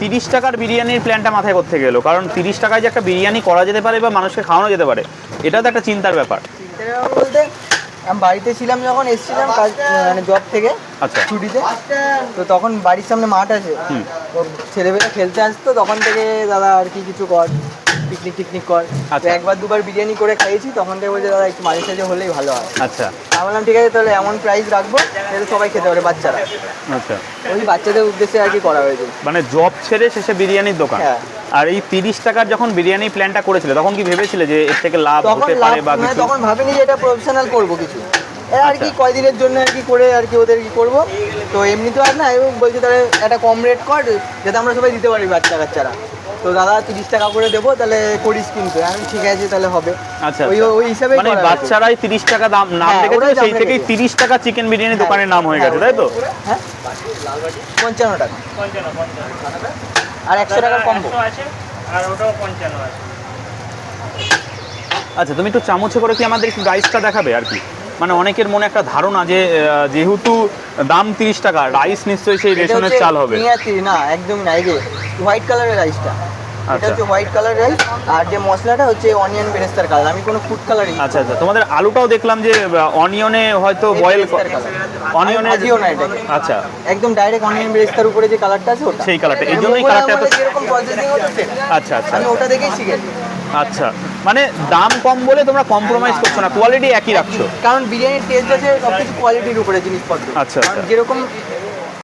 তিরিশ টাকার বিরিয়ানির প্ল্যানটা মাথায় করতে গেলো। কারণ তিরিশ টাকায় যে একটা বিরিয়ানি করা যেতে পারে বা মানুষকে খাওয়ানো যেতে পারে এটা তো একটা চিন্তার ব্যাপার। বলতে আমি বাড়িতে ছিলাম যখন এসেছিলাম কাজ মানে জব থেকে আচ্ছা। ছুটিতে। তো তখন বাড়ির সামনে মাঠ আছে। ছেলেমেয়েরা খেলতে আসতো তখন থেকে দাদা আর কি কিছু কর পিকনিক টিকনিক কর। আচ্ছা। একবার দুবার বিরিয়ানি করে খাইয়েছি তখন থেকে বলছে দাদা একটু মাঝে সাঝে হলেই ভালো হয়। আচ্ছা। আমি বললাম ঠিক আছে তাহলে এমন প্রাইস রাখব যাতে সবাই খেতে পারে বাচ্চারা। আচ্ছা। ওই বাচ্চাদের উদ্দেশ্যে আর কি করা হয়েছে। মানে জব ছেড়ে শেষে বিরিয়ানির দোকান? হ্যাঁ। আর এই তিরিশ টাকার যখন বিরিয়ানি প্ল্যানটা করেছিল তখন কি ভেবেছিলে যে এর থেকে লাভ হতে পারে বা মানে কিছু? তখন ভাবিনি যে এটা প্রফেশনাল করব কিছু। আর কি আচ্ছা। কয়দিনের জন্য আর কি করে আর কি ওদের কি করব। তো এমনি তো আর না এবং বলছে তাহলে একটা কম রেট কর যাতে আমরা সবাই দিতে পারি বাচ্চা কাচ্চারা তো দাদা তিরিশ টাকা করে দেবো তাহলে করিস কিন্তু আমি ঠিক আছে তাহলে হবে। আচ্ছা ওই। ওই হিসাবে মানে বাচ্চারাই তিরিশ টাকা দাম নাম হ্যাঁ, রেখেছিল সেই থেকেই তিরিশ টাকা চিকেন বিরিয়ানি হ্যাঁ, দোকানের নাম হয়ে গেছে তাই তো? হ্যাঁ। পঞ্চান্ন টাকা। আর একশো টাকার কম্বো আছে আর ওটাও পঞ্চান্ন আছে। আচ্ছা তুমি একটু চামচে করে কি আমাদের একটু রাইসটা দেখাবে আর কি? মানে অনেকের মনে একটা ধারণা যে যেহেতু দাম তিরিশ টাকা রাইস নিশ্চয়ই সেই রেশনের চাল হবে। না একদমই না এই যে হোয়াইট কালারের রাইসটা এটা আচ্ছা। হচ্ছে হোয়াইট কালার রাইস আর যে মশলাটা হচ্ছে অনিয়ন বেরেস্তার কালার আমি কোনো ফুড কালার আচ্ছা আচ্ছা। তোমাদের আলুটাও দেখলাম যে অনিয়নে হয়তো বয়েল অনিয়নে ভাজিও না এটা আচ্ছা। একদম ডাইরেক্ট অনিয়ন বেরেস্তার উপরে যে কালারটা আছে ওটা। সেই কালারটা এই মানে জন্যই কালারটা এত আমাদের যেরকম প্রসেসিং হচ্ছে আচ্ছা আচ্ছা। আমি ওটা দেখেই শিখেছি আচ্ছা। মানে দাম কম বলে তোমরা কম্প্রোমাইজ করছ না কোয়ালিটি একই রাখছো। কারণ বিরিয়ানির টেস্ট আছে সব কিছু কোয়ালিটির উপরে জিনিসপত্র। আচ্ছা, আচ্ছা। যেরকম